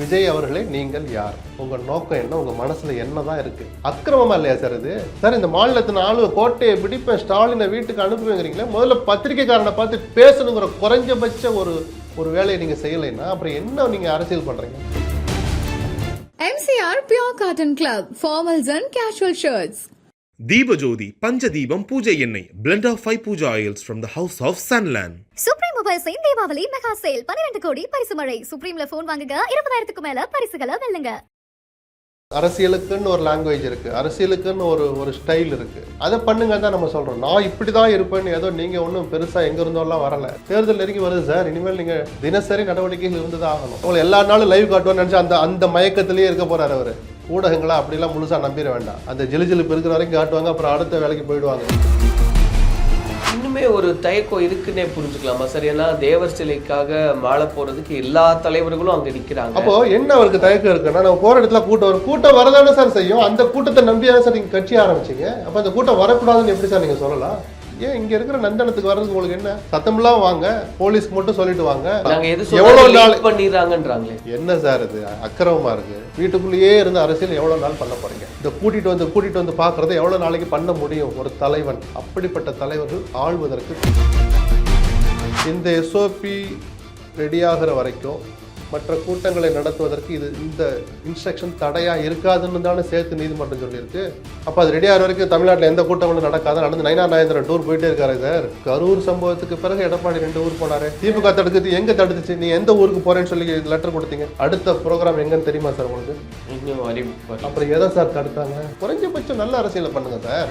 விஜய் அவர்களே நீங்கள் யார்? உங்க நோக்கம் என்ன? உங்க மனசுல என்னதான் இருக்கு? அக்கிரமமா இல்லையா சார் இது? சார் இந்த மாநிலத்தின் ஆளு கோட்டையை பிடிப்பேன் ஸ்டாலினை வீட்டுக்கு அனுப்புவேங்கிறீங்களே முதல்ல பத்திரிக்கைக்காரனை பார்த்து பேசணுங்கிற குறைஞ்சபட்ச ஒரு ஒரு வேலையை நீங்க செய்யலைன்னா அப்புறம் என்ன நீங்க அரசியல் பண்றீங்க? MCR Pure Cotton Club, formals and casual shirts. Deepajothi Panchadeepam பூஜை எண்ணெய் blend of five puja oils from the house of Sunland. Supreme மொபைல்ஸின் Deepavali mega sale பன்னிரண்டு கோடி பரிசு மழை. சுப்ரீம்ல போன் வாங்குங்க. இருபதாயிரத்துக்கு மேல பரிசுகளை வெல்லுங்க. அரசியலுக்குன்னு ஒரு லாங்குவேஜ் இருக்கு. அரசியலுக்குன்னு ஒரு ஒரு ஸ்டைல் இருக்கு. அதை பண்ணுங்க தான் நம்ம சொல்றோம். நான் இப்படி தான் இருப்பேன்னு ஏதோ நீங்க ஒன்றும் பெருசா எங்க இருந்தோம்லாம் வரல. தேர்தல் நெருங்கி வருது சார். இனிமேல் நீங்க தினசரி நடவடிக்கைகள் இருந்துதான் ஆகணும். உங்களை எல்லா நாளும் லைவ் காட்டுவோம்னு நினைச்சு அந்த அந்த மயக்கத்திலேயே இருக்க போறாரு அவரு. ஊடகங்களா அப்படிலாம் முழுசா நம்பிட வேண்டாம். அந்த ஜிலுஜிலுப்பு இருக்கிற வரைக்கும் காட்டுவாங்க அப்புறம் அடுத்த வேலைக்கு போயிடுவாங்க. இன்னுமே ஒரு தயக்கம் இருக்குன்னே புரிஞ்சுக்கலாமா? சார் ஏன்னா தேவர் சிலைக்காக மாலை போறதுக்கு எல்லா தலைவர்களும் அங்க நிக்கிறாங்க. அப்போ என்ன அவருக்கு தயக்கம் இருக்குன்னா நம்ம போற இடத்துல கூட்டம் வரும். கூட்டம் வரதானே சார் செய்யும். அந்த கூட்டத்தை நம்பியானே சார் நீங்க கட்சி ஆரம்பிச்சீங்க. அப்ப அந்த கூட்டம் வரக்கூடாதுன்னு எப்படி சார் நீங்க சொல்லலாம்? ஏன் இங்க இருக்கிற நந்தனத்துக்கு வர்றதுக்கு உங்களுக்கு என்ன? சத்தம்லாம் வாங்க. போலீஸ்க்கு மட்டும் சொல்லிட்டு வாங்க. எவ்வளவு நாள் பண்ணிடுறாங்கன்றாங்களே. என்ன சார் இது? அக்கிரமமா இருக்கு. வீட்டுக்குள்ளேயே இருந்து அரசியல் எவ்வளவு நாள் பண்ண போறீங்க? இந்த கூட்டிட்டு வந்து கூட்டிட்டு வந்து பாக்குறதை எவ்வளவு நாளைக்கு பண்ண முடியும்? ஒரு தலைவன் அப்படிப்பட்ட தலைவர்கள் ஆள்வதற்கு இந்த எஸ்ஓபி ரெடியாகிற வரைக்கும் மற்ற கூட்டங்களை நடத்துவதற்கு இது இந்த இன்ஸ்ட்ரக்ஷன் தடையா இருக்காதுன்னு தானே சேர்த்து நீதிமன்றம் சொல்லியிருக்கு. அப்ப அது ரெடி ஆகிற வரைக்கும் தமிழ்நாட்டில் எந்த கூட்டங்களும் நடக்காது? நடந்து நைனா நாயந்திரன் டூர் போயிட்டே இருக்காரு சார். கரூர் சம்பவத்துக்கு பிறகு எடப்பாடி ரெண்டு ஊர் போனாரு. திமுக தடுக்குது எங்க தடுத்துச்சு? நீ எந்த ஊருக்கு போறேன்னு சொல்லி லெட்டர் கொடுத்தீங்க. அடுத்த ப்ரோக்ராம் எங்கன்னு தெரியுமா சார் உங்களுக்கு. அப்புறம் எதை சார் தடுத்தாங்க? குறைஞ்சபட்சம் நல்ல அரசியலை பண்ணுங்க சார்.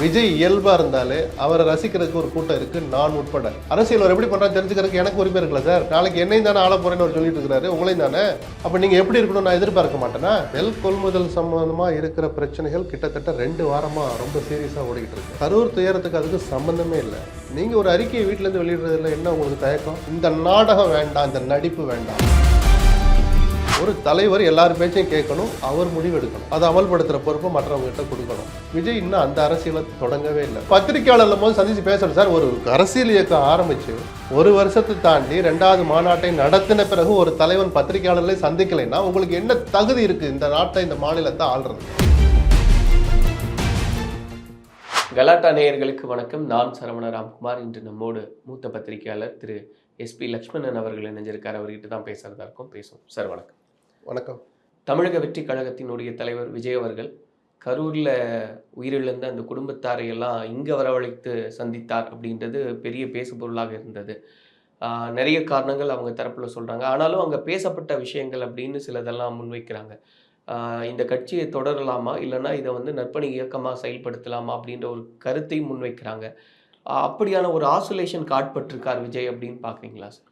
விஜய் இயல்பாக இருந்தாலே அவரை ரசிக்கிறதுக்கு ஒரு கூட்டம் இருக்குது நான் உட்பட. அரசியல் அவர் எப்படி பண்றாரு தெரிஞ்சுக்கிறதுக்கு எனக்கு உரிமை இருக்குல்ல சார்? நாளைக்கு என்னையும் தானே ஆள போகிறேன்னு அவர் சொல்லிட்டு இருக்கிறாரு உங்களையும் தானே? அப்போ நீங்கள் எப்படி இருக்கணும் நான் எதிர்பார்க்க மாட்டேனா? நெல் கொள்முதல் சம்பந்தமாக இருக்கிற பிரச்சனைகள் கிட்டத்தட்ட ரெண்டு வாரமாக ரொம்ப சீரியஸாக ஓடிக்கிட்டு இருக்கு. கரூர் துயரத்துக்கு அதுக்கு சம்மந்தமே இல்லை. நீங்கள் ஒரு அறிக்கையை வீட்டிலேருந்து வெளியிடுறதுல என்ன உங்களுக்கு தயக்கம்? இந்த நாடகம் வேண்டாம் இந்த நடிப்பு வேண்டாம். ஒரு தலைவர் எல்லார் பேச்சையும் கேட்கணும் அவர் முடிவெடுக்கணும். அதை அமல்படுத்துற பொறுப்பை மற்றவங்ககிட்ட கொடுக்கணும். விஜய் இன்னும் அந்த அரசியலை தொடங்கவே இல்லை. பத்திரிகையாளர் போது சந்திச்சு பேசணும் சார் ஒரு அரசியல் இயக்கம் ஆரம்பிச்சு ஒரு வருஷத்தை தாண்டி ரெண்டாவது மாநாட்டை நடத்தின பிறகு ஒரு தலைவன் பத்திரிகையாளர்களை சந்திக்கலைன்னா உங்களுக்கு என்ன தகுதி இருக்கு இந்த நாட்டை இந்த மாநிலத்தை ஆள்றது கலாட்டா நேயர்களுக்கு வணக்கம். நான் சரவண ராம்குமார். இன்று நம்மோடு மூத்த பத்திரிகையாளர் திரு எஸ்பி லக்ஷ்மணன் அவர்கள் இணைஞ்சிருக்கார். அவர்கிட்ட தான் பேசுகிறதா இருக்கும். பேசுவோம். சார் வணக்கம். வணக்கம். தமிழக வெற்றி கழகத்தினுடைய தலைவர் விஜய் அவர்கள் கரூரில் உயிரிழந்த அந்த குடும்பத்தாரை எல்லாம் இங்கே வரவழைத்து சந்தித்தார் அப்படின்றது பெரிய பேசுபொருளாக இருந்தது. நிறைய காரணங்கள் அவங்க தரப்பில் சொல்கிறாங்க ஆனாலும் அங்கே பேசப்பட்ட விஷயங்கள் அப்படின்னு சிலதெல்லாம் முன்வைக்கிறாங்க. இந்த கட்சியை தொடரலாமா? இல்லைன்னா இதை வந்து நற்பணி இயக்கமாக செயல்படுத்தலாமா? அப்படின்ற ஒரு கருத்தை முன்வைக்கிறாங்க. அப்படியான ஒரு ஆசோலேஷன் காட்பட்டிருக்கார் விஜய் அப்படின்னு பார்க்குறீங்களா சார்?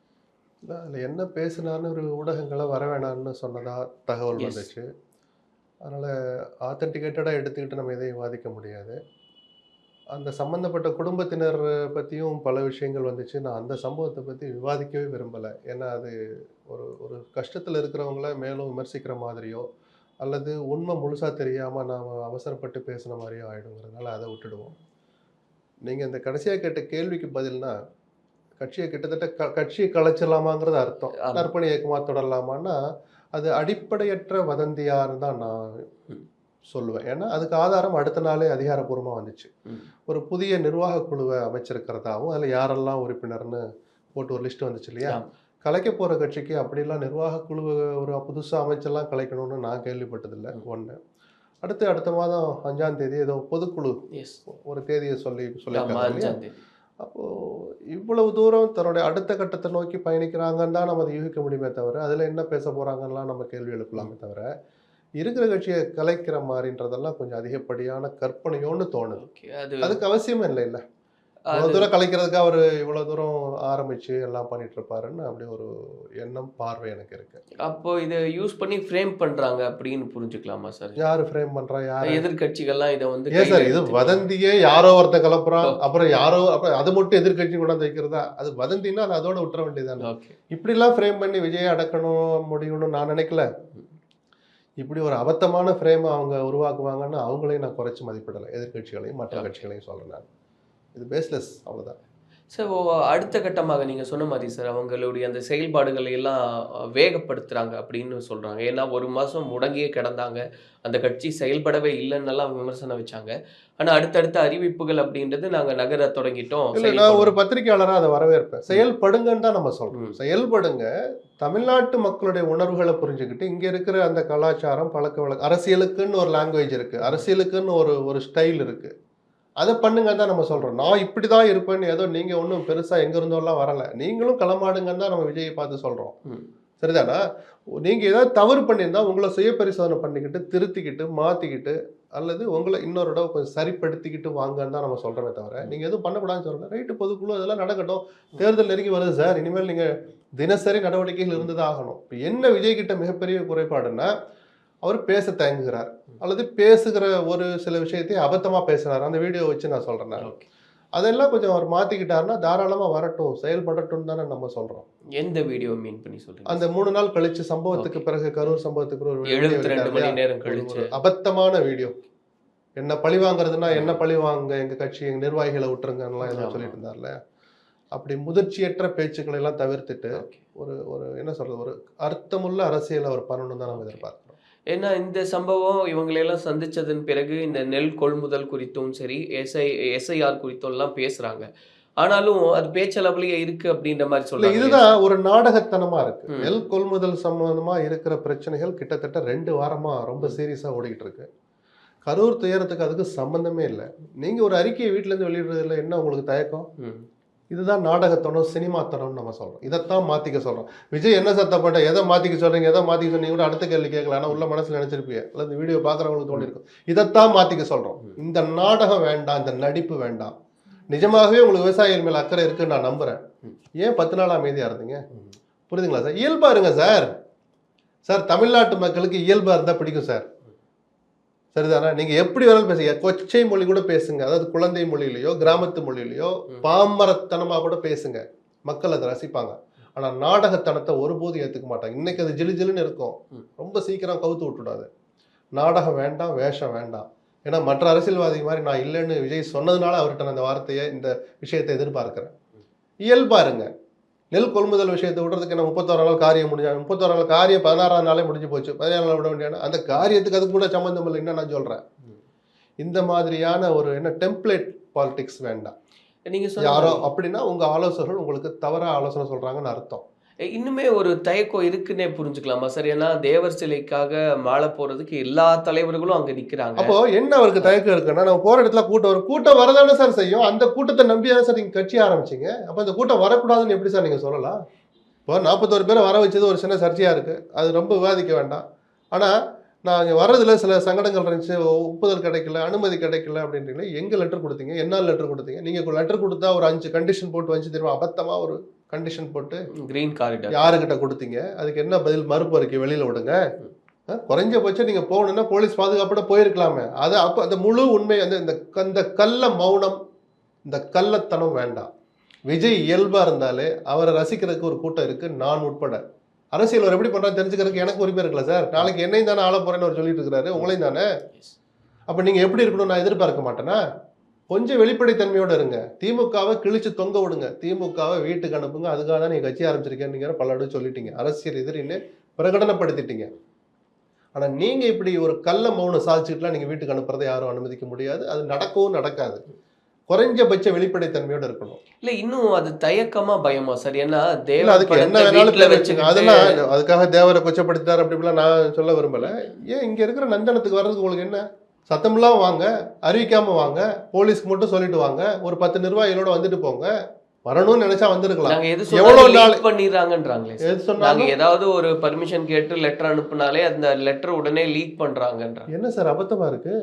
அதில் என்ன பேசினான்னு ஒரு ஊடகங்களை வர வேணாம்னு சொன்னதா தகவல். வந்துச்சு. அதனால் ஆத்தென்டிகேட்டடாக எடுத்துக்கிட்டு நம்ம எதையும் வாதிக்க முடியாது. அந்த சம்மந்தப்பட்ட குடும்பத்தினர் பற்றியும் பல விஷயங்கள் வந்துச்சு. நான் அந்த சம்பவத்தை பற்றி விவாதிக்கவே விரும்பலை. ஏன்னா அது ஒரு ஒரு கஷ்டத்தில் இருக்கிறவங்கள மேலும் விமர்சிக்கிற மாதிரியோ அல்லது உண்மை முழுசாக தெரியாமல் நாம் அவசரப்பட்டு பேசுன மாதிரியோ ஆகிடுங்கிறதுனால அதை விட்டுடுவோம். நீங்கள் இந்த கடைசியாக கேட்ட கேள்விக்கு பதில்னா கட்சியை கிட்டத்தட்ட கட்சியை கலைச்சிடலாமாங்கிறது அர்த்தம். நற்பணி இயக்கமாக தொடரலாமான்னா அது அடிப்படையற்ற வதந்தியான்னு தான் நான் சொல்லுவேன். ஏன்னா அதுக்கு ஆதாரம் அடுத்த நாளே அதிகாரப்பூர்வமாக வந்துச்சு. ஒரு புதிய நிர்வாக குழுவை அமைச்சிருக்கிறதாவும் அதில் யாரெல்லாம் உறுப்பினர்னு போட்டு ஒரு லிஸ்ட் வந்துச்சு இல்லையா. கலைக்க போகிற கட்சிக்கு அப்படிலாம் நிர்வாக குழு ஒரு புதுசாக அமைச்செல்லாம் கலைக்கணும்னு நான் கேள்விப்பட்டதில்லை. ஒன்று அடுத்து அடுத்த மாதம் அஞ்சாம் தேதி ஏதோ பொதுக்குழு ஒரு தேதியை சொல்லி ஆமாம் அப்போது இவ்வளவு தூரம் தன்னுடைய அடுத்த கட்டத்தை நோக்கி பயணிக்கிறாங்கன்னு தான் நம்ம அதை யூகிக்க முடியுமே தவிர அதில் என்ன பேச போகிறாங்கலாம் நம்ம கேள்வி எழுப்பலாமே தவிர இருக்கிற கட்சியை கலைக்கிற மாதிரின்றதெல்லாம் கொஞ்சம் அதிகப்படியான கற்பனையோன்னு தோணுது. அதுக்கு அவசியமே இல்லை இல்லை இவ்வளோ தூரம் கலைக்கிறதுக்கு அவர் இவ்வளோ தூரம் ஆரம்பிச்சு எல்லாம் பண்ணிட்டு இருப்பாருன்னு அப்படி ஒரு எண்ணம் பார்வை எனக்கு இருக்கு. அப்போ இதை யூஸ் பண்ணி ஃப்ரேம் பண்றாங்க அப்படின்னு புரிஞ்சுக்கலாமா சார் யார் ஃப்ரேம் பண்றா? யார்? எதிர்கட்சிகள்லாம் இதை வந்து ஏன் சார் இது வதந்தியே யாரோ ஒருத்தன் கலப்புறான். அப்புறம் யாரோ அப்புறம் அது மட்டும் எதிர்கட்சி கொண்டாந்து வைக்கிறதா? அது வதந்தின்னா அது அதோட விட்டுற வேண்டியதானே இப்படிலாம் ஃப்ரேம் பண்ணி விஜயை அடக்கணும் முடியணும்னு நான் நினைக்கல. இப்படி ஒரு அபத்தமான ஃப்ரேம் அவங்க உருவாக்குவாங்கன்னு அவங்களையும் நான் குறைச்சி மதிப்பிடலை. எதிர்க்கட்சிகளையும் மற்ற. கட்சிகளையும் சொல்றேன் நான். இது பேஸ்லெஸ் அவ்வளவுதான். ஸோ அடுத்த கட்டமாக நீங்கள் சொன்ன மாதிரி சார் அவங்களுடைய அந்த செயல்பாடுகளை எல்லாம் அஹ், வேகப்படுத்துறாங்க அப்படின்னு சொல்றாங்க. ஏன்னா ஒரு மாசம் முடங்கியே கிடந்தாங்க. அந்த கட்சி செயல்படவே இல்லைன்னெல்லாம் விமர்சனம் வச்சாங்க. ஆனா அடுத்தடுத்த அறிவிப்புகள் அப்படின்றது நாங்க நகர தொடங்கிட்டோம். இல்ல நான். ஒரு பத்திரிகையாளரா அதை வரவேற்பேன். செயல்படுங்கன்னு தான் நம்ம சொல்றோம். ம். செயல்படுங்க. தமிழ்நாட்டு மக்களுடைய உணர்வுகளை புரிஞ்சுக்கிட்டு இங்க இருக்கிற அந்த கலாச்சாரம் பழக்க வழக்கம் அரசியலுக்குன்னு ஒரு லாங்குவேஜ் இருக்கு. அரசியலுக்குன்னு ஒரு ஒரு ஸ்டைல் இருக்கு. அதை பண்ணுங்க தான் நம்ம சொல்றோம். நான் இப்படிதான் இருப்பேன்னு ஏதோ நீங்க ஒன்றும் பெருசா எங்க இருந்தோம்லாம் வரல. நீங்களும் களமாடுங்கன்னு தான் நம்ம விஜயை பார்த்து சொல்றோம். ம். சரிதானா? நீங்க ஏதாவது தவறு பண்ணியிருந்தா உங்களை சுய பரிசோதனை பண்ணிக்கிட்டு திருத்திக்கிட்டு மாத்திக்கிட்டு அல்லது உங்களை இன்னொரு இடம் கொஞ்சம் சரிப்படுத்திக்கிட்டு வாங்கன்னு தான் நம்ம சொல்றோமே தவிர நீங்க எதுவும் பண்ணக்கூடாதுன்னு சொல்றேன் ரைட்டு பொதுக்குழு அதெல்லாம் நடக்கட்டும். தேர்தல் நெருங்கி வருது சார். இனிமேல் நீங்க தினசரி நடவடிக்கைகள் ஆகணும். இப்போ என்ன விஜய் கிட்ட மிகப்பெரிய குறைபாடுன்னா அவர் பேச தயங்குகிறார். அல்லது பேசுகிற ஒரு சில விஷயத்தை அபத்தமா பேசுறாரு அந்த வீடியோ வச்சு நான். Okay. அதெல்லாம் கொஞ்சம் அவர் மாத்திக்கிட்டாருன்னா தாராளமா வரட்டும் செயல்படட்டும் தானே நம்ம சொல்றோம் எந்த வீடியோ மீன் பண்ணி சொல்றீங்க அந்த மூணு நாள் கழிச்சு சம்பவத்துக்கு பிறகு கரூர் சம்பவத்துக்கு ஒரு 72 விட்டார் மணி? நேரம் கழிச்சு. அபத்தமான வீடியோ என்ன பழி வாங்குறதுன்னா என்ன பழி வாங்க எங்க கட்சி எங்க நிர்வாகிகளை விட்டுருங்கலாம் ஆமா. சொல்லிட்டு இருந்தார்ல அப்படி முதிர்ச்சியற்ற பேச்சுக்களை எல்லாம் தவிர்த்துட்டு. ஒரு ஒரு என்ன சொல்றது ஒரு அர்த்தமுள்ள அரசியல் அவர் பண்ணணும் தான் நம்ம எதிர்பார்க்கிறோம் ஏன்னா இந்த சம்பவம் இவங்களையெல்லாம் சந்திச்சதன் பிறகு இந்த நெல் கொள்முதல் குறித்தும் சரி எஸ்ஐ எஸ்ஐஆர் குறித்தும் எல்லாம் பேசுறாங்க. ஆனாலும் அது பேச்சளவுலயே இருக்கு அப்படின்ற மாதிரி சொல்றாங்க. இதுதான் ஒரு நாடகத்தனமா இருக்கு. நெல் கொள்முதல் சம்பந்தமா இருக்கிற பிரச்சனைகள் கிட்டத்தட்ட ரெண்டு வாரமா ரொம்ப சீரியஸா ஓடிக்கிட்டு இருக்கு. கரூர் துயரத்துக்கு அதுக்கு சம்பந்தமே இல்லை. நீங்க ஒரு அறிக்கையை வீட்ல இருந்து வெளியிடுறதுல என்ன உங்களுக்கு தயக்கம். இதுதான் நாடகத்தனம் சினிமாத்தனம்னு நம்ம சொல்றோம். இதைத்தான் மாத்திக்க சொல்றோம். விஜய் என்ன சத்தம் பண்ண எதை மாத்திக்க சொல்றீங்க? எதை மாத்திக்க சொன்னீங்க? கூட அடுத்த கேள்வி கேட்கல. ஆனா உள்ள மனசுல நினைச்சிருப்பீங்க. அல்ல இந்த வீடியோ பாக்குறவங்களுக்கு தோணி இருக்கும் இதைத்தான் மாத்திக்க சொல்றோம். இந்த நாடகம் வேண்டாம் இந்த நடிப்பு வேண்டாம். நிஜமாகவே உங்களுக்கு விவசாயிகள் மேல அக்கறை இருக்குன்னு நான் நம்புறேன். ஏன் பத்து நாள் அமைதியா இருந்தீங்க புரியுதுங்களா சார்? இயல்பா இருங்க சார். சார் தமிழ்நாட்டு மக்களுக்கு இயல்பா இருந்தா பிடிக்கும் சார். சரிதானா நீங்க எப்படி வேணாலும் பேசுங்க. கொச்சை மொழி கூட பேசுங்க. அதாவது குழந்தை மொழியிலையோ கிராமத்து மொழியிலையோ பாமரத்தனமா கூட பேசுங்க. மக்கள் அதை ரசிப்பாங்க. ஆனா நாடகத்தனத்தை ஒருபோதும் ஏத்துக்க மாட்டாங்க. இன்னைக்கு அது ஜிலு ஜிலுன்னு இருக்கும். ரொம்ப சீக்கிரம் கவுத்து விட்டுடாது. நாடகம் வேண்டாம் வேஷம் வேண்டாம். ஏன்னா மற்ற அரசியல்வாதி மாதிரி நான் இல்லைன்னு விஜய் சொன்னதுனால அவர்கிட்ட நான் இந்த வார்த்தையை இந்த விஷயத்தை எதிர்பார்க்கிறேன். இயல்பா இருங்க. நெல் கொள்முதல் விஷயத்தை விடுறதுக்கு என்ன முப்பத்தோரு நாள் காரியம் முடிஞ்சா முப்பத்தோரு நாள் காரியம் பதினாறாம் நாளே முடிஞ்சு போச்சு. பதினேழு நாள் விட வேண்டியான அந்த காரியத்துக்கு அதுக்கு கூட சம்மந்தம் இல்லை. என்ன நான் சொல்றேன். இந்த மாதிரியான ஒரு என்ன டெம்ப்ளேட் பாலிடிக்ஸ் வேண்டாம். நீங்க சொன்ன யாரோ அப்படின்னா உங்க ஆலோசகர்கள் உங்களுக்கு தவறா ஆலோசனை சொல்றாங்கன்னு அர்த்தம். இன்னுமே ஒரு தயக்கம் இருக்குன்னே புரிஞ்சுக்கலாமா? சார் ஏன்னா தேவர் சிலைக்காக மாலை போறதுக்கு எல்லா தலைவர்களும் அங்க நிக்கிறாங்க. அப்போ என்ன அவருக்கு தயக்கம் இருக்குன்னா நம்ம போற இடத்துல கூட்டம் வரும். கூட்டம் வரதானே சார் செய்யும். அந்த கூட்டத்தை நம்பி சார் நீங்க கட்சி ஆரம்பிச்சீங்க? அப்ப அந்த கூட்டம் வரக்கூடாதுன்னு எப்படி சார் நீங்க சொல்லலாம்? இப்போ நாற்பத்தோரு பேரை வர வச்சது ஒரு சின்ன சர்ச்சையா இருக்கு. அது ரொம்ப விவாதிக்க வேண்டாம். ஆனா நான் இங்கே வர்றதுல சில சங்கடங்கள் இருந்துச்சு. ஒப்புதல் கிடைக்கல அனுமதி கிடைக்கல அப்படின்றீங்களே எங்க லெட்டர் கொடுத்தீங்க? என்ன லெட்டர் கொடுத்தீங்க? நீங்க லெட்டர் கொடுத்தா ஒரு அஞ்சு கண்டிஷன் போட்டு வச்சு தெரியுமா அபத்தமா ஒரு கண்டிஷன் போட்டு கிரீன் காரிடார் யாருக்கிட்ட கொடுத்தீங்க? அதுக்கு என்ன பதில்? மறுப்பு அறிக்கை வெளியில விடுங்க. குறைஞ்சபட்சம் நீங்க போகணும்னா போலீஸ் பாதுகாப்போட போயிருக்கலாமே. அது அப்போ அந்த முழு உண்மை அந்த இந்த இந்த கள்ள மௌனம் இந்த கள்ளத்தனம் வேண்டாம். விஜய் இயல்பா இருந்தாலே அவரை ரசிக்கிறதுக்கு ஒரு கூட்டம் இருக்கு. நான் உட்பட. அரசியல் அவர் எப்படி பண்றான்னு தெரிஞ்சுக்கிறதுக்கு எனக்கு உரிமை இருக்குல்ல சார். நாளைக்கு என்னையும் தானே ஆள போறேன்னு அவர் சொல்லிட்டு இருக்கிறாரு. உங்களையும் தானே? அப்ப நீங்க எப்படி இருக்கணும் நான் எதிர்பார்க்க மாட்டேனா? கொஞ்சம் வெளிப்படைத்தன்மையோட இருங்க. திமுகவை கிழிச்சு தொங்க விடுங்க. திமுகவை வீட்டுக்கு அனுப்புங்க. அதுக்காக தான் நீங்க கட்சி ஆரம்பிச்சிருக்கேன்னு நீங்க பல அடி சொல்லிட்டீங்க. அரசியல் எதிரின்னு பிரகடனப்படுத்திட்டீங்க. ஆனா நீங்க இப்படி ஒரு கள்ள மௌனம் சாதிச்சுட்டுலாம் நீங்க வீட்டுக்கு அனுப்புறதை யாரும் அனுமதிக்க முடியாது. அது நடக்கவும் நடக்காது. குறைஞ்சபட்ச வெளிப்படைத்தன்மையோட இருக்கணும். இல்ல இன்னும் அது தயக்கமா பயமா சார்? ஏன்னா தேவர் அதுக்கு என்ன வேணாலும் அதெல்லாம் அதுக்காக தேவரை கொச்சப்படுத்தார் அப்படி இப்படிலாம் நான் சொல்ல விரும்பல. ஏன் இங்க இருக்கிற நந்தனத்துக்கு வர்றதுக்கு உங்களுக்கு என்ன? சத்தம்லாம் வாங்க அறிவிக்காம வாங்க போலீஸ்க்கு மட்டும் சொல்லிட்டு வாங்க ஒரு பத்து நிர்வாகிகளோட வந்துட்டு போங்க. வரணும்னு நினைச்சா வந்திருக்கலாம். எது எவ்வளவு நாள் பண்ணிடுறாங்கன்றாங்களே சொன்னாலும் ஏதாவது ஒரு பர்மிஷன் கேட்டு லெட்டர் அனுப்புனாலே அந்த லெட்டர் உடனே லீக் பண்றாங்கன்றாங்க என்ன சார் அபத்தமா இருக்கு?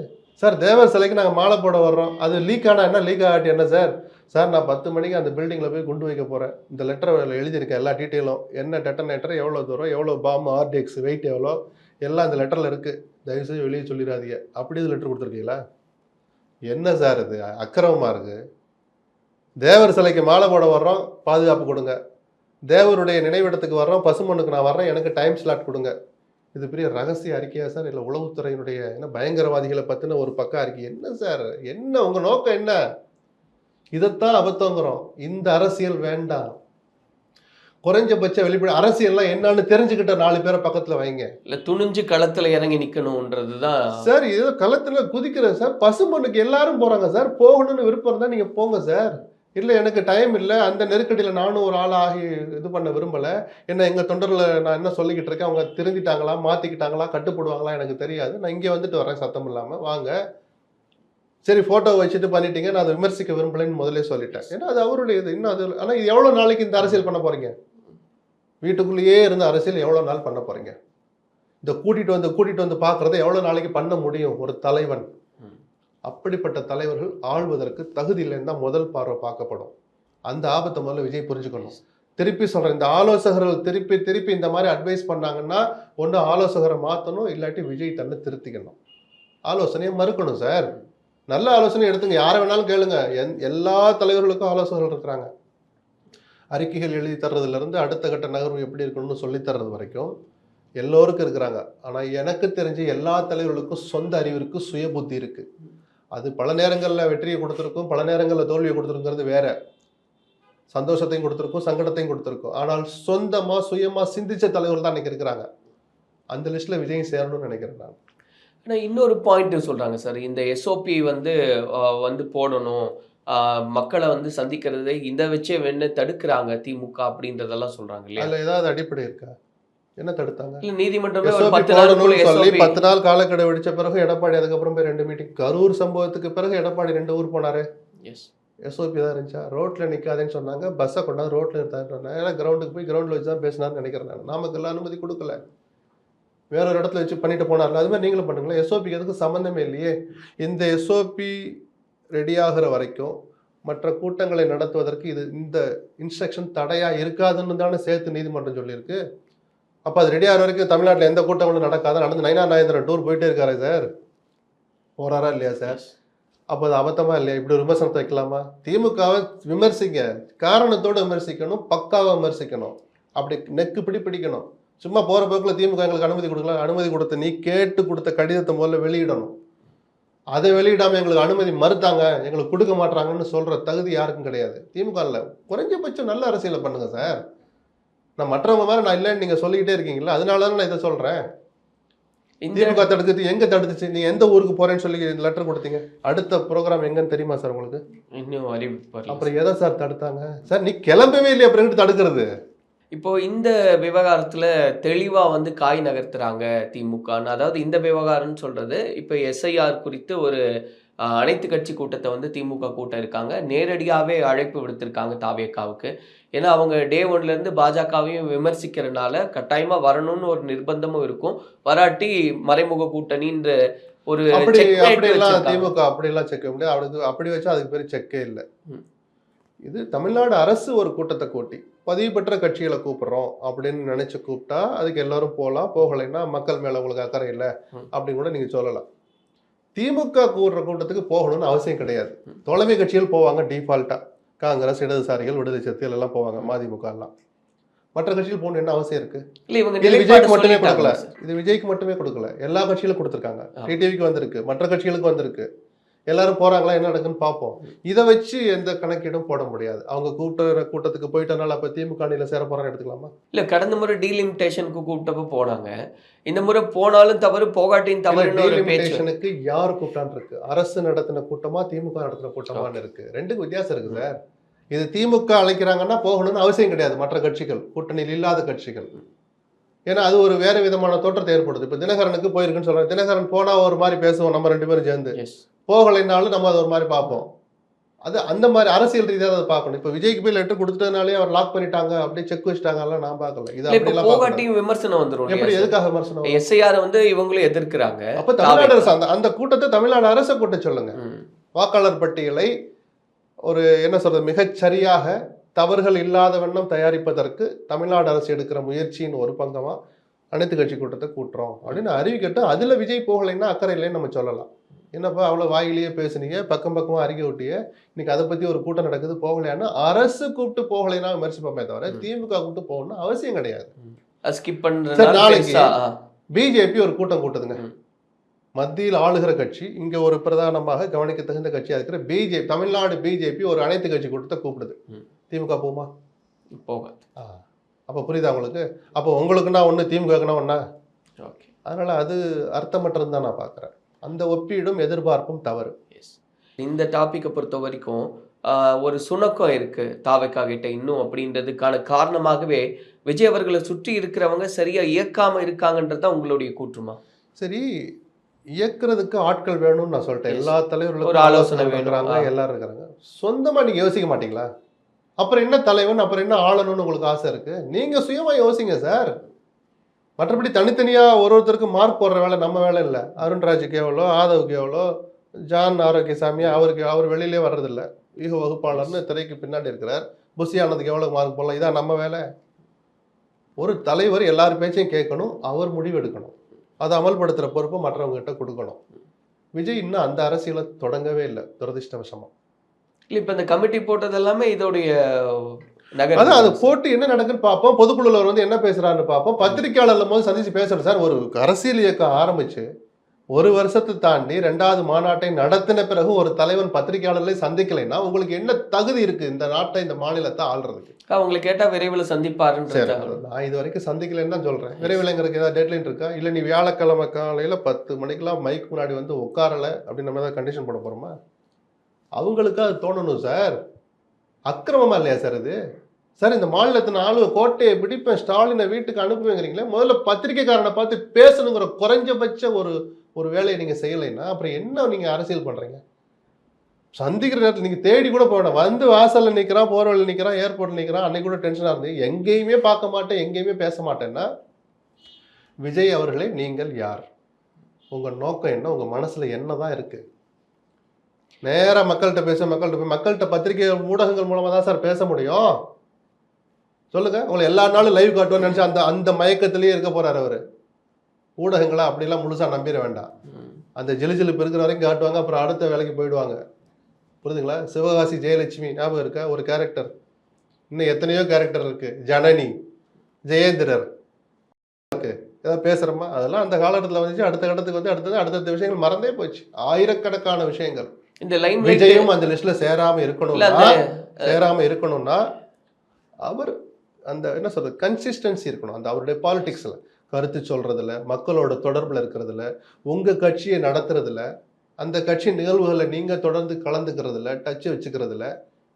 சார் தேவர் சிலைக்கு நாங்க மாலை போட வர்றோம். அது லீக் ஆனா என்ன? லீக் ஆகாட்டி என்ன சார் சார் நான் பத்து மணிக்கு அந்த பில்டிங்ல போய் குண்டு வைக்க போறேன். இந்த லெட்டர் எழுதியிருக்கேன் எல்லா டீட்டெயிலும் என்ன டெட்டனேட்டர் எவ்வளவு தூரம் எவ்வளவு பாம் ஆர்டிஎக்ஸ் வெயிட் எவ்வளோ எல்லாம் அந்த லெட்டரில் இருக்குது தயவு செஞ்சு வெளியே சொல்லிடாதீங்க. அப்படி இது லெட்டர் கொடுத்துருக்கீங்களா? என்ன சார் இது? அக்கிரமமாக இருக்குது தேவர் சிலைக்கு மாலை போட வர்றோம் பாதுகாப்பு கொடுங்க. தேவருடைய நினைவிடத்துக்கு வர்றோம் பசுமண்ணுக்கு நான் வர்றேன் எனக்கு டைம் ஸ்லாட் கொடுங்க. இது பெரிய ரகசிய அறிக்கையா சார்? இல்லை உளவுத்துறையினுடைய என்ன பயங்கரவாதிகளை பற்றின ஒரு பக்கம் அறிக்கை? என்ன சார்? என்ன? உங்கள் நோக்கம் என்ன? இதைத்தான் அபத்தங்கிறோம். இந்த அரசியல் வேண்டாம். குறைஞ்சபட்ச வெளிப்படை அரசியல்லாம் என்னன்னு தெரிஞ்சுக்கிட்ட நாலு பேரை பக்கத்துல வைங்க. இல்ல துணிஞ்சு களத்துல இறங்கி நிக்கணும்ன்றது தான். சார் ஏதோ களத்துல குதிக்கிற சார் பசுமண்ணுக்கு எல்லாரும் போறாங்க சார். போகணும்னு விருப்பம் இருந்தா நீங்க போங்க சார். இல்ல எனக்கு டைம் இல்ல. அந்த நெருக்கடியில நானும் ஒரு ஆள் ஆகி இது பண்ண விரும்பல. என்ன எங்க தொண்டர்ல நான் என்ன சொல்லிக்கிட்டு இருக்கேன்? அவங்க திருந்திட்டாங்களா மாத்திக்கிட்டாங்களா கட்டுப்படுவாங்களா எனக்கு தெரியாது. நான் இங்கே வந்துட்டு வரேன் சத்தம் இல்லாம. வாங்க. சரி போட்டோ வச்சுட்டு பண்ணிட்டீங்க. நான் அதை விமர்சிக்க விரும்பலைன்னு முதல்ல சொல்லிட்டேன். ஏன்னா அது அவருடைய இது. இன்னும் அது ஆனா இது எவ்வளவு நாளைக்கு இந்த அரசியல் பண்ண போறீங்க? வீட்டுக்குள்ளேயே இருந்த அரசியல் எவ்வளவு நாள் பண்ண போறீங்க? இந்த கூட்டிட்டு வந்து கூட்டிட்டு வந்து பார்க்கறத எவ்வளவு நாளைக்கு பண்ண முடியும் ஒரு தலைவன். அப்படிப்பட்ட தலைவர்கள் ஆள்வதற்கு தகுதி இல்லைன்னு தான் முதல் பார்வை பார்க்கப்படும். அந்த ஆபத்தை முதல்ல விஜய் புரிஞ்சுக்கணும். திருப்பி சொல்றேன் இந்த ஆலோசகர்கள் திருப்பி திருப்பி இந்த மாதிரி அட்வைஸ் பண்ணாங்கன்னா ஒன்று ஆலோசகரை மாற்றணும் இல்லாட்டி விஜய் தன்னை திருத்திக்கணும். ஆலோசனையை மறுக்கணும் சார் நல்ல ஆலோசனை எடுத்துங்க. யாரை வேணாலும் கேளுங்க. எந் எல்லா தலைவர்களுக்கும் ஆலோசகர்கள் இருக்கிறாங்க. அறிக்கைகள் எழுதி தர்றதுலேருந்து அடுத்த கட்ட நகர்வு எப்படி இருக்கணும்னு சொல்லி தர்றது வரைக்கும் எல்லோருக்கும் இருக்கிறாங்க. ஆனால் எனக்கு தெரிஞ்சு எல்லா தலைவர்களுக்கும் சொந்த அறிவு இருக்கு சுய புத்தி இருக்குது அது பல நேரங்களில் வெற்றியை கொடுத்துருக்கும் பல நேரங்களில் தோல்வியை கொடுத்துருங்கிறது வேற. சந்தோஷத்தையும் கொடுத்துருக்கும் சங்கடத்தையும் கொடுத்துருக்கும். ஆனால் சொந்தமாக சுயமாக சிந்திச்ச தலைவர்கள் தான் இன்னைக்கு இருக்கிறாங்க. அந்த லிஸ்ட்டில் விஜயம் சேரணும்னு நினைக்கிறேன் நான். இன்னொரு பாயிண்ட் சொல்கிறாங்க சார். இந்த எஸ்ஓபி வந்து வந்து போடணும். மக்களை வந்து சந்திக்கிறதை இதை வச்சே வேணு தடுக்கிறாங்க திமுக அப்படின்றதெல்லாம் சொல்றாங்க இல்லையா? அதுல ஏதாவது அடிப்படை இருக்கா? என்ன தடுத்தாங்க? இல்ல நீதிமன்றமே ஒரு பத்து போடணும்னு சொல்லி பத்து நாள் காலக்கெடு வெடிச்ச பிறகு எடப்பாடி அதுக்கப்புறம் போய் ரெண்டு மீட்டிங் கரூர் சம்பவத்துக்கு பிறகு எடப்பாடி ரெண்டு ஊர் போனாரு. Yes. எஸ்ஓபி தான் இருந்துச்சா? ரோட்ல நிக்காதேன்னு சொன்னாங்க. பஸ்ஸை கொண்டாந்து ரோட்ல நிறுத்தான்னு சொன்னாங்க ஏன்னா கிரவுண்டுக்கு போய் கிரவுண்ட்ல வச்சு தான் பேசினார்னு நினைக்கிறேன் நான். நாமக்கல்ல அனுமதி கொடுக்கல. வேற ஒரு இடத்துல வச்சு பண்ணிட்டு போனார்ல. அது மாதிரி நீங்களும் பண்ணுங்களேன். எஸ்ஓபிக்கு எதுக்கு சம்மந்தமே இல்லையே. இந்த எஸ்ஓபி ரெடி ஆகிற வரைக்கும் மற்ற கூட்டங்களை நடத்துவதற்கு இது இந்த இன்ஸ்ட்ரக்ஷன் தடையா இருக்காதுன்னு தானே சேர்த்து நீதிமன்றம் சொல்லியிருக்கு. அப்போ அது ரெடி ஆகிற வரைக்கும் தமிழ்நாட்டில் எந்த கூட்டங்களும் நடக்காத? நடந்து நைனா நாயந்திரன் டூர் போயிட்டே இருக்காரு சார். போறாரா இல்லையா சார்? அப்போ அது அபத்தமா இல்லையா? இப்படி ஒரு விமர்சனத்தை வைக்கலாமா? திமுகவை விமர்சிங்க. காரணத்தோடு விமர்சிக்கணும் பக்காவா விமர்சிக்கணும். அப்படி நெக்கு பிடி பிடிக்கணும். சும்மா போற போக்கில் திமுக எங்களுக்கு அனுமதி கொடுக்கல அனுமதி கொடுத்த நீ கேட்டு கொடுத்த கடிதத்தை முதல்ல வெளியிடணும். அதை வெளியிடாம எங்களுக்கு அனுமதி மறுத்தாங்க எங்களுக்கு கொடுக்க மாட்டாங்கன்னு சொல்ற தகுதி யாருக்கும் கிடையாது. திமுக இல்ல. குறைஞ்சபட்சம் நல்ல அரசியலை பண்ணுங்க சார். நான் மற்றவங்க மாதிரி நான் இல்லைன்னு நீங்க சொல்லிக்கிட்டே இருக்கீங்களா அதனால தான் நான் இதை இந்த திமுக தடுக்குது எங்க தடுத்துச்சு நீ எந்த ஊருக்கு போறேன்னு சொல்லி லெட்டர் கொடுத்தீங்க? அடுத்த ப்ரோக்ராம் எங்கன்னு தெரியுமா சார் உங்களுக்கு? இன்னும் அறிவிப்பு வரல. அப்புறம் எதை சார் தடுத்தாங்க? சார் நீ கிளம்பவே இல்லையா அப்புறம் எங்கிட்டு தடுக்கிறது? இப்போ இந்த விவகாரத்துல தெளிவா வந்து காய் நகர்த்துறாங்க திமுகன்னு அதாவது இந்த விவகாரம்னு சொல்றது இப்போ எஸ்ஐஆர் குறித்து ஒரு அனைத்து கட்சி கூட்டத்தை வந்து திமுக கூட்டம் இருக்காங்க. நேரடியாவே அழைப்பு விடுத்திருக்காங்க தாவேக்காவுக்கு. ஏன்னா அவங்க டே ஒன்ல இருந்து பாஜகவையும் விமர்சிக்கிறனால கட்டாயமா வரணும்னு ஒரு நிர்பந்தமும் இருக்கும். வராட்டி மறைமுக கூட்டணின்ற ஒரு அப்படி அப்படி. திமுக அப்படி எல்லாம் செக்க முடியாது. அவனுக்கு அப்படி வச்சா அதுக்கு பேர் செக்கே இல்லை. இது தமிழ்நாடு அரசு ஒரு கூட்டத்தை கூட்டி பதிவு பெற்ற கட்சிகளை கூப்பிடுறோம் அப்படின்னு நினைச்சு கூப்பிட்டா அதுக்கு எல்லாரும் போகலாம் போகலைன்னா மக்கள் மேல உங்களுக்கு அக்கறை இல்லை. அப்படின்னு கூட நீங்க சொல்லலாம். திமுக கூடுற கூட்டத்துக்கு போகணும்னு அவசியம் கிடையாது. தொலைமை கட்சிகள் போவாங்க டிஃபால்ட்டா காங்கிரஸ் இடதுசாரிகள் விடுதலை சிறுத்தைகள் எல்லாம் போவாங்க மதிமுக எல்லாம். மற்ற கட்சிகள் போகணும் என்ன அவசியம் இருக்கு? இது விஜய்க்கு மட்டுமே கொடுக்கல. இது விஜய்க்கு மட்டுமே கொடுக்கல. எல்லா கட்சிகளும் கொடுத்துருக்காங்க. டிடிவிக்கு வந்திருக்கு. மற்ற கட்சிகளுக்கு வந்திருக்கு. எல்லாரும் போறாங்களா என்ன நடக்குன்னு பார்ப்போம். இதை வச்சு எந்த கணக்கீடும் போட முடியாது. அவங்க கூட்டுற கூட்டத்துக்கு போயிட்டனால அப்ப திமுக அணியில சேர போறான்னு எடுத்துக்கலாமா? இல்ல கடந்த முறை டீலிமிட்டேஷனுக்கு கூப்பிட்டப்ப போனாங்க. இந்த முறை போனாலும் தவறு ஒரு பேச்சு. டீலிமிட்டேஷனுக்கு யார் கூப்பிட்டான்னு இருக்கு அரசு நடத்தின கூட்டமா திமுக நடத்தின கூட்டமான்னு இருக்கு. ரெண்டுக்கு வித்தியாசம் இருக்கு சார். இது திமுக அழைக்கிறாங்கன்னா போகணும்னு அவசியம் கிடையாது. மற்ற கட்சிகள் கூட்டணியில் இல்லாத கட்சிகள். ஏன்னா அது ஒரு வேற விதமான தோற்றத்தை ஏற்படுது இப்ப தினகரனுக்கு போயிருக்குன்னு சொல்றாங்க. தினகரன் போனா ஒரு மாதிரி பேசுவோம் நம்ம ரெண்டு பேரும் சேர்ந்து. எஸ் போகலைன்னாலும் நம்ம அதை ஒரு மாதிரி பார்ப்போம். அது அந்த மாதிரி அரசியல் ரீதியாக அதை பார்க்கணும். இப்போ விஜய்க்கு போய் லெட்டர் கொடுத்ததுனாலே அவர் லாக் பண்ணிட்டாங்க அப்படியே செக் வச்சுட்டாங்கலாம் நான் பார்க்கல. இது அப்படிலாம். போகாட்டியும் விமர்சனம் வந்துரும் எப்படி எதுக்காக விமர்சனம்? எஸ்ஐஆர் வந்து இவங்களும் எதிர்க்கிறாங்க அப்ப தமிழ்நாடு அரசு அந்த அந்த கூட்டத்தை தமிழ்நாடு அரசை கூட்ட சொல்லுங்க. வாக்காளர் பட்டியலை ஒரு என்ன சொல்றது மிகச் சரியாக தவறுகள் இல்லாத வண்ணம் தயாரிப்பதற்கு தமிழ்நாடு அரசு எடுக்கிற முயற்சியின் ஒரு பங்கமா அனைத்து கட்சி கூட்டத்தை கூட்டுறோம் அப்படின்னு அறிவிக்கட்டும். அதுல விஜய் போகலைன்னா அக்கறை இல்லைன்னு நம்ம சொல்லலாம். என்னப்பா அவ்வளோ வாயிலேயே பேசுனீங்க? பக்கம் பக்கமா அறிக்கை விட்டிய இன்னைக்கு அதை பத்தி ஒரு கூட்டம் நடக்குது போகலைன்னா அரசு கூப்பிட்டு போகலைன்னா விமர்சிப்போமே தவிர திமுக கூப்பிட்டு போகணும்னு அவசியம் கிடையாது. ஸ்கிப் பண்றதுனால நாளைக்கு. பிஜேபி ஒரு கூட்டம் கூட்டுதுங்க. மத்தியில் ஆளுகிற கட்சி இங்க ஒரு பிரதானமாக கவனிக்க தகுந்த கட்சியா இருக்கிற பிஜேபி தமிழ்நாடு பிஜேபி ஒரு அனைத்து கட்சி கூட்டத்தை கூப்பிடுது. திமுக போமா போகாது. அப்போ புரியுதா உங்களுக்கு? அப்போ உங்களுக்குன்னா ஒன்று திமுகக்குன்னா ஒன்றா ஓகே. அதனால அது அர்த்தமற்றது தான் நான் பார்க்குறேன் அந்த ஒப்பீடும் எதிர்பார்ப்பும் தவறு. எஸ் இந்த டாப்பிக்கை பொறுத்த வரைக்கும் ஒரு சுணக்கம் இருக்கு தாவைக்கா கிட்ட இன்னும் அப்படின்றதுக்கான காரணமாகவே விஜய் அவர்களை சுற்றி இருக்கிறவங்க சரியா இயக்காம இருக்காங்கன்றது தான் உங்களுடைய கூற்றுமா? சரி இயக்குறதுக்கு ஆட்கள் வேணும்னு நான் சொல்லிட்டேன். எல்லா தலைவர்களுக்கும் ஒரு ஆலோசனை ஆ. எல்லாரும் இருக்கிறாங்க. சொந்தமா நீங்க யோசிக்க மாட்டீங்களா? அப்புறம் என்ன தலைவன் அப்புறம் என்ன ஆளணும்னு உங்களுக்கு ஆசை இருக்கு? நீங்க சுயமா யோசிங்க சார். மற்றபடி தனித்தனியா ஒரு ஒருத்தருக்கு மார்க் போடுற வேலை நம்ம வேலை இல்லை. அருண்ராஜுக்கு எவ்வளோ ஆதவுக்கு எவ்வளோ ஜான் ஆரோக்கியசாமி அவருக்கு அவர் வெளியிலே வர்றதில்ல. ஈக வகுப்பாளர்னு திரைக்கு பின்னாடி இருக்கிறார். புசி ஆனதுக்கு எவ்வளோ மார்க் போடலாம்? இதான் நம்ம வேலை. ஒரு தலைவர் எல்லார் பேச்சையும் கேட்கணும் அவர் முடிவு எடுக்கணும். அதை அமல்படுத்துகிற பொறுப்பு மற்றவங்க கிட்ட கொடுக்கணும். விஜய் இன்னும் அந்த அரசியலை தொடங்கவே இல்லை துரதிர்ஷ்டவசமா. இல்ல இப்ப இந்த கமிட்டி போட்டது எல்லாமே இதோடைய அதான் அது போட்டு என்ன நடக்குன்னு பார்ப்போம். பொதுக்குழுல வந்து என்ன பேசுறாருன்னு பார்ப்போம். பத்திரிக்கையாளர்ல போது சந்திச்சு பேசுறேன் சார் ஒரு அரசியல் இயக்கம் ஆரம்பிச்சு ஒரு வருஷத்தை தாண்டி ரெண்டாவது மாநாட்டை நடத்தின பிறகு ஒரு தலைவன் பத்திரிகையாளர்களை சந்திக்கலைன்னா உங்களுக்கு என்ன தகுதி இருக்கு இந்த நாட்டை இந்த மாநிலத்தை ஆள்றதுக்கு? அவங்களை கேட்டா விரைவில் சரி சந்திப்பாருன்றது நான் இது வரைக்கும் சந்திக்கலைன்னு தான் சொல்றேன். விரைவிலங்கிறதுக்கு ஏதாவது டெட்லைன் இருக்கா? இல்லை நீ வியாழக்கிழமை காலையில பத்து மணிக்கெல்லாம் மைக் முன்னாடி வந்து உட்காரல அப்படின்னு நம்ம ஏதாவது கண்டிஷன் போட போறோமா? அவங்களுக்கு அது தோணணும் சார். அக்கிரமமாக இல்லையா சார் இது சார் இந்த மாநிலத்தின் ஆளு கோட்டையை பிடிப்பேன் ஸ்டாலினை வீட்டுக்கு அனுப்புவேங்கிறீங்களே முதல்ல பத்திரிக்கைக்காரனை பார்த்து பேசணுங்கிற குறைஞ்சபட்ச ஒரு ஒரு வேலையை நீங்கள் செய்யலைன்னா அப்புறம் என்ன நீங்கள் அரசியல் பண்ணுறீங்க சந்திக்கிற நேரத்தில் நீங்கள் தேடி கூட போக வந்து வாசலில் நிற்கிறான் போர் வழியில் நிற்கிறான் ஏர்போர்ட்டில் நிற்கிறான் அன்னைக்கு கூட டென்ஷனாக இருந்து எங்கேயுமே பார்க்க மாட்டேன் எங்கேயுமே பேச மாட்டேன்னா விஜய் அவர்களே நீங்கள் யார்? உங்கள் நோக்கம் என்ன? உங்கள் மனசில் என்ன என்னதான் இருக்குது நேராக மக்கள்கிட்ட பேச மக்கள்கிட்ட போய் மக்கள்கிட்ட பத்திரிகை ஊடகங்கள் மூலமாக தான் சார் பேச முடியும். சொல்லுங்கள் உங்களை எல்லா நாளும் லைவ் காட்டுவோம்னு நினச்சி அந்த அந்த மயக்கத்திலேயே இருக்க போகிறார் அவர். ஊடகங்களை அப்படிலாம் முழுசாக நம்பிட வேண்டாம். அந்த ஜிலுஜிலுப்பு இருக்கிற வரைக்கும் காட்டுவாங்க. அப்புறம் அடுத்த வேலைக்கு போயிடுவாங்க. புரியுதுங்களா? சிவகாசி ஜெயலட்சுமி ஞாபகம் இருக்கா? ஒரு கேரக்டர் இன்னும் எத்தனையோ கேரக்டர் இருக்குது ஜனனி ஜெயேந்திரர். ஏதாவது பேசுகிறோமா அதெல்லாம் அந்த காலகட்டத்தில் வந்துச்சு. அடுத்த கட்டத்துக்கு வந்து அடுத்தது அடுத்தடுத்த விஷயங்கள் மறந்தே போச்சு. ஆயிரக்கணக்கான விஷயங்கள். இந்த லைன் விஜயும் அந்த லிஸ்ட்ல சேராம இருக்கணும்னா சேராம இருக்கணும்னா அவர் அந்த என்ன சொல்றது கன்சிஸ்டன்சி இருக்கணும். அந்த அவருடைய பாலிடிக்ஸ்ல கருத்து சொல்றதுல மக்களோட தொடர்புல இருக்கிறதுல உங்க கட்சியை நடத்துறதுல அந்த கட்சி நிகழ்வுகளை நீங்க தொடர்ந்து கலந்துக்கிறதுல டச் வச்சுக்கிறதுல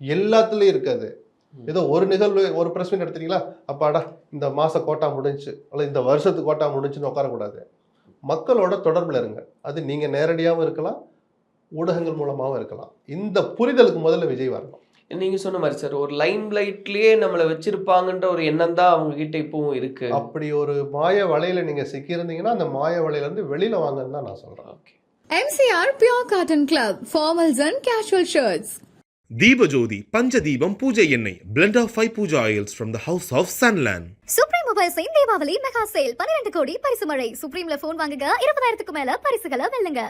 எல்லாத்துலயும் இருக்காது. ஏதோ ஒரு நிகழ்வு ஒரு பிரஸ் மீட் எடுத்தீங்களா அப்பாடா இந்த மாச கோட்டா முடிஞ்சுச்சு அல்லது இந்த வருஷத்து கோட்டா முடிஞ்சுன்னு உட்காரக்கூடாது. மக்களோட தொடர்புல இருங்க. அது நீங்க நேரடியாகவும் இருக்கலாம் ஊடகங்கள் மூலமாகவும் இருக்கலாம். இந்த புரிதலுக்கு முதல்ல விஜய் வரணும். நீங்க சொன்ன மாதிரி சார் ஒரு லைன் லைட்லயே நம்மளை வச்சிருப்பாங்கன்ற ஒரு எண்ணம் தான் அவங்க கிட்ட இப்பவும் இருக்கு. அப்படி ஒரு மாய வலையில நீங்க சிக்கியிருந்தீங்கன்னா அந்த மாய வலையில இருந்து வெளியில வாங்கன்னு தான் நான் சொல்றேன். Okay MCR Pure Cotton Club, formals and casual shirts. Deepajothi Panchadeepam பூஜை எண்ணெய் blend of five puja oils from the house of Sunland. Supreme மொபைல்ஸின் Deepavali mega sale பன்னிரண்டு கோடி பரிசு மழை. சுப்ரீம்ல போன் வாங்குங்க இருபதாயிரத்துக்கு மேல பரிசுகளை வெல்லுங்க.